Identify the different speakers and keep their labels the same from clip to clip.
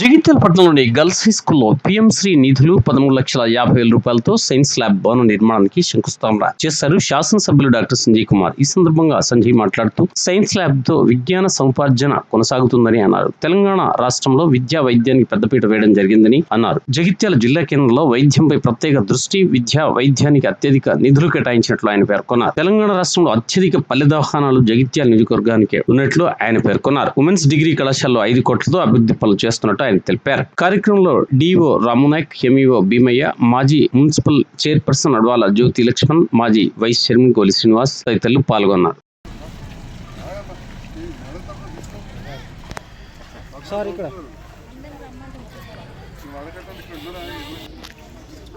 Speaker 1: జగిత్యాల పట్టణంలోని girls high స్కూల్లో PM Shri నిధులు పదమూడు లక్షల యాభై వేల రూపాయలతో సైన్స్ ల్యాబ్ భవన నిర్మాణానికి శంకుస్థాపన చేశారు శాసనసభ్యులు డాక్టర్ సంజయ్ కుమార్. ఈ సందర్భంగా సంజయ్ మాట్లాడుతూ సైన్స్ ల్యాబ్తో విజ్ఞాన సముపార్జన కొనసాగుతుందని అన్నారు. తెలంగాణ రాష్ట్రంలో విద్యా వైద్యానికి పెద్దపీట వేయడం జరిగిందని అన్నారు. జగిత్యాల జిల్లా కేంద్రంలో వైద్యంపై ప్రత్యేక దృష్టి విద్యా వైద్యానికి అత్యధిక నిధులు కేటాయించినట్లు ఆయన పేర్కొన్నారు. తెలంగాణ రాష్ట్రంలో అత్యధిక పల్లె దవాఖానాలు జగిత్యాల నియోజకవర్గానికి ఉన్నట్లు ఆయన పేర్కొన్నారు. ఉమెన్స్ డిగ్రీ కళాశాలలో ఐదు కోట్లతో అభివృద్ధి పనులు చేస్తున్నట్టు ఆయన తెలిపారు. కార్యక్రమంలో డిఓ రామునాయక్ ఎంఈఓ భీమయ్య మాజీ మున్సిపల్ చైర్పర్సన్ అడ్వాల జ్యోతి లక్ష్మణ్ మాజీ వైస్ చైర్మన్ గోలి శ్రీనివాస్ తదితరులు పాల్గొన్నారు.
Speaker 2: సార్ ఇక్కడ.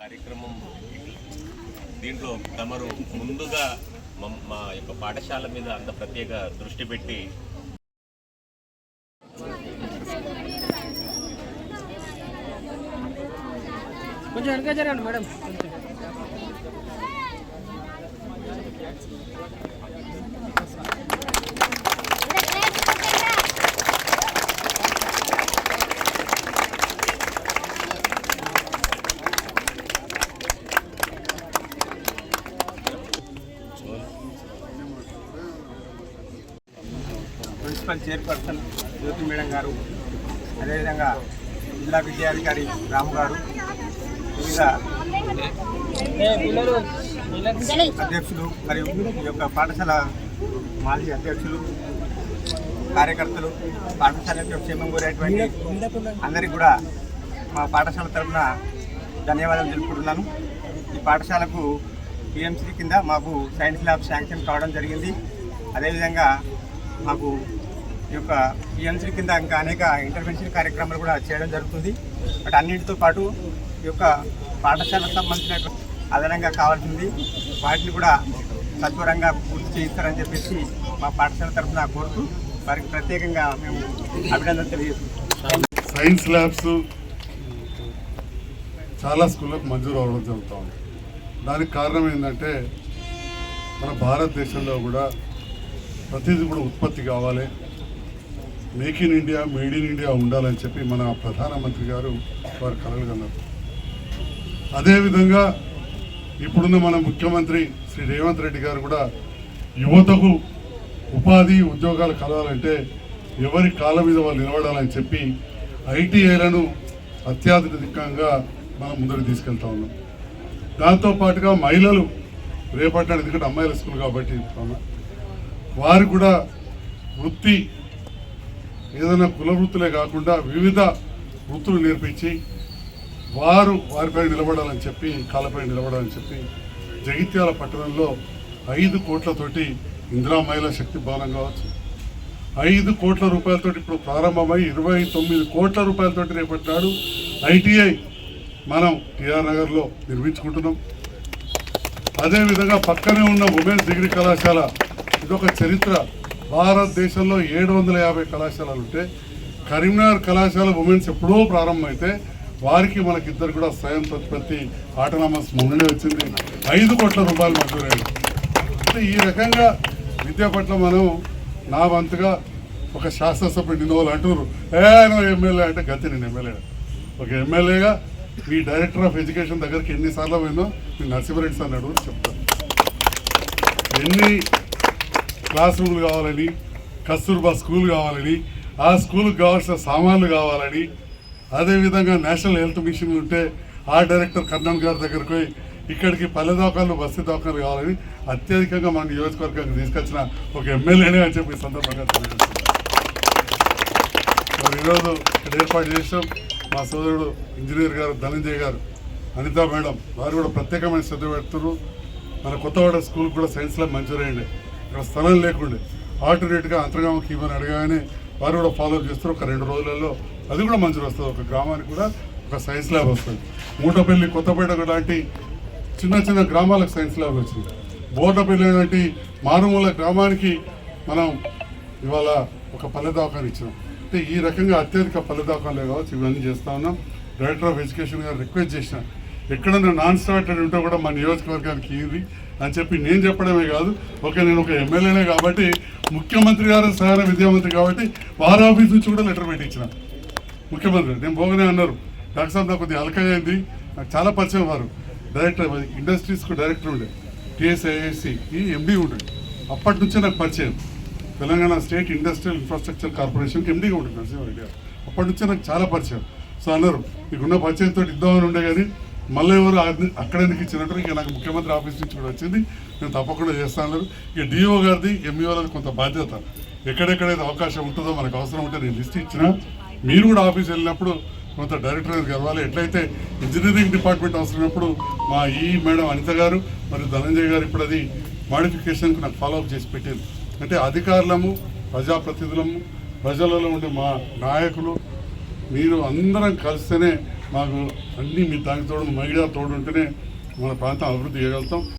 Speaker 3: కార్యక్రమం దీంట్లో తమరు ముందుగా మా యొక్క పాఠశాల మీద అంత ప్రత్యేక దృష్టి పెట్టి
Speaker 2: కొంచెం వెనక జరగండి madam.
Speaker 4: Municipal chairperson Jyothi madam గారు అదేవిధంగా జిల్లా విద్యాధికారి రాము గారు వివిధ అధ్యక్షులు మరియు ఈ యొక్క పాఠశాల మాజీ అధ్యక్షులు కార్యకర్తలు పాఠశాల యొక్క క్షేమం కోరేటువంటి అందరికీ కూడా మా పాఠశాల తరఫున ధన్యవాదాలు తెలుపుకుంటున్నాను. ఈ పాఠశాలకు పిఎంసీ కింద మాకు సైన్స్ ల్యాబ్ శాంక్షన్ కావడం జరిగింది. అదేవిధంగా మాకు ఈ యొక్క పిఎంసీ కింద ఇంకా అనేక ఇంటర్వెన్షన్ కార్యక్రమాలు కూడా చేయడం జరుగుతుంది. బట్ అన్నింటితో పాటు ఈ యొక్క పాఠశాలకు సంబంధించిన అదనంగా కావాల్సింది వాటిని కూడా సత్వరంగా పూర్తి చేయిస్తారని చెప్పేసి మా పాఠశాల తరఫున కోరుతూ వారికి ప్రత్యేకంగా మేము అభినందనలు తెలియజేస్తున్నాం.
Speaker 5: సైన్స్ ల్యాబ్స్ చాలా స్కూళ్ళకు మంజూరు అవ్వడం జరుగుతూ ఉంది. దానికి కారణం ఏంటంటే మన భారతదేశంలో కూడా ప్రతిదీ కూడా ఉత్పత్తి కావాలి. Make in India made in India ఉండాలని చెప్పి మన ప్రధానమంత్రి గారు వారు కలలుగన్నారు అదేవిధంగా ఇప్పుడున్న మన ముఖ్యమంత్రి శ్రీ రేవంత్ రెడ్డి గారు కూడా యువతకు ఉపాధి ఉద్యోగాలు కలవాలంటే ఎవరి కాళ్ళ మీద వాళ్ళు నిలబడాలని చెప్పి ఐటీఐలను అత్యాధునికంగా మనం ముందుకు తీసుకెళ్తా ఉన్నాం. దాంతో పాటుగా మహిళలు రేపటి ఎందుకంటే అమ్మాయిల స్కూల్ కాబట్టి వారు కూడా వృత్తి ఏదైనా కుల వృత్తులే కాకుండా వివిధ వృత్తులు నేర్పించి వారు వారిపై నిలబడాలని చెప్పి కాళ్ళపై నిలబడాలని చెప్పి జగిత్యాల పట్టణంలో ఐదు కోట్లతోటి ఇందిరా మహిళా శక్తి భవనం కావచ్చు. ఐదు కోట్ల రూపాయలతోటి ఇప్పుడు ప్రారంభమై ఇరవై తొమ్మిది కోట్ల రూపాయలతోటి రేపటి నాడు ఐటీఐ మనం టిఆర్ నగర్లో నిర్మించుకుంటున్నాం. అదేవిధంగా పక్కనే ఉన్న ఉమెన్స్ డిగ్రీ కళాశాల ఇదొక చరిత్ర. భారతదేశంలో ఏడు వందల యాభై కళాశాలలు ఉంటే కరీంనగర్ కళాశాల ఉమెన్స్ ఎప్పుడో ప్రారంభమైతే వారికి మనకిద్దరు కూడా స్వయం ప్రతిపత్తి ఆటోనామస్ మొన్ననే వచ్చింది. ఐదు కోట్ల రూపాయలు మంజూరైంది అంటే ఈ రకంగా విద్య పట్ల మనం నా వంతుగా ఒక శాసనసభ్యుడు నిన్న వాళ్ళు అంటున్నారు. ఏ ఎమ్మెల్యే అంటే గతి నేను ఎమ్మెల్యే ఒక ఎమ్మెల్యేగా మీ డైరెక్టర్ ఆఫ్ ఎడ్యుకేషన్ దగ్గరికి ఎన్నిసార్లు పోయినో మీ నర్సింహరెడ్డి సార్ అడుగు చెప్తాను. ఎన్ని క్లాస్ రూమ్లు కావాలని కస్తూర్బా స్కూల్ కావాలని ఆ స్కూల్కి కావాల్సిన సామాన్లు కావాలని అదేవిధంగా నేషనల్ హెల్త్ మిషన్ ఉంటే ఆ డైరెక్టర్ కర్ణన్ గారి దగ్గరికి పోయి ఇక్కడికి పల్లె దోకాలు బస్తీ దోకాలు కావాలని అత్యధికంగా మన నియోజకవర్గానికి తీసుకొచ్చిన ఒక ఎమ్మెల్యేనే అని చెప్పి సందర్భంగా తెలియజేస్తున్నాను. ఈరోజు ఇక్కడ ఏర్పాటు చేసాం మా సోదరుడు ఇంజనీర్ గారు ధనంజయ్ గారు అనిత మేడం వారు కూడా ప్రత్యేకమైన శ్రద్ధ పెడుతున్నారు. మన కొత్తవాడ స్కూల్ కూడా సైన్స్ ల్యాబ్ మంజూరైండే ఇక్కడ స్థలం లేకుండే. ఆల్టర్నేట్గా అంతర్గామ ఇవ్వని అడగానే వారు కూడా ఫాలో చేస్తారు. ఒక రెండు రోజులలో అది కూడా మంచిగా వస్తుంది. ఒక గ్రామానికి కూడా ఒక సైన్స్ ల్యాబ్ వస్తుంది. మూటపల్లి కొత్తపేట లాంటి చిన్న చిన్న గ్రామాలకు సైన్స్ ల్యాబ్ వచ్చింది. బోర్డపల్లి లాంటి మారుమూల గ్రామానికి మనం ఇవాళ ఒక పల్లె దవాఖాన ఇచ్చినాం. అంటే ఈ రకంగా అత్యధిక పల్లె కావచ్చు ఇవన్నీ చేస్తూ ఉన్నాం. డైరెక్టర్ ఆఫ్ ఎడ్యుకేషన్ గారు రిక్వెస్ట్ చేసిన ఎక్కడ నాన్ స్టార్టర్ ఉంటే కూడా మా నియోజకవర్గానికి ఇది అని చెప్పి నేను చెప్పడమే కాదు. ఓకే నేను ఒక ఎమ్మెల్యేనే కాబట్టి ముఖ్యమంత్రి గారు సహాయ విద్యామంత్రి కాబట్టి వారి ఆఫీస్ నుంచి కూడా లెటర్ పెట్టించిన. ముఖ్యమంత్రి నేను పోగానే అన్నారు డాక్టర్ సాబ్ నాకు కొద్దిగా అలకయ్యింది అయింది. నాకు చాలా పరిచయం వారు. డైరెక్టర్ ఇండస్ట్రీస్కు డైరెక్టర్ ఉండే. టీఎస్ఐఎస్సి ఈ ఎండి ఉండే. అప్పటి నుంచే నాకు పరిచయం. తెలంగాణ స్టేట్ ఇండస్ట్రియల్ ఇన్ఫ్రాస్ట్రక్చర్ కార్పొరేషన్కి ఎండీగా ఉంటుంది నరసింహారెడ్డి గారు. అప్పటి నుంచే నాకు చాలా పరిచయం. సో అన్నారు మీకున్న పరిచయంతో ఇద్దామని ఉండే కానీ మళ్ళీ ఎవరు అక్కడ ఎందుకు ఇచ్చినట్టు ఇక నాకు ముఖ్యమంత్రి ఆఫీస్ నుంచి కూడా వచ్చింది. నేను తప్పకుండా చేస్తాను ఇక డిఓ గారిది ఎంఈఓలకు కొంత బాధ్యత. ఎక్కడెక్కడైతే అవకాశం ఉంటుందో మనకు అవసరం ఉంటే నేను లిస్ట్ ఇచ్చిన. మీరు కూడా ఆఫీస్ వెళ్ళినప్పుడు కొంత డైరెక్టర్ గారికి కలవాలి. ఎట్లయితే ఇంజనీరింగ్ డిపార్ట్మెంట్ అవసరమైనప్పుడు మా ఈ మేడం అనిత గారు మరియు ధనంజయ్ గారు ఇప్పుడు అది మాడిఫికేషన్కి నాకు ఫాలోఅప్ చేసి పెట్టింది. అంటే అధికారులము ప్రజాప్రతినిధులము ప్రజలలో ఉండే మా నాయకులు మీరు అందరం కలిస్తేనే మాకు అన్నీ మీ దానికి తోడు మహిళా తోడు ఉంటేనే మన ప్రాంతం అభివృద్ధి చేయగలుగుతాం.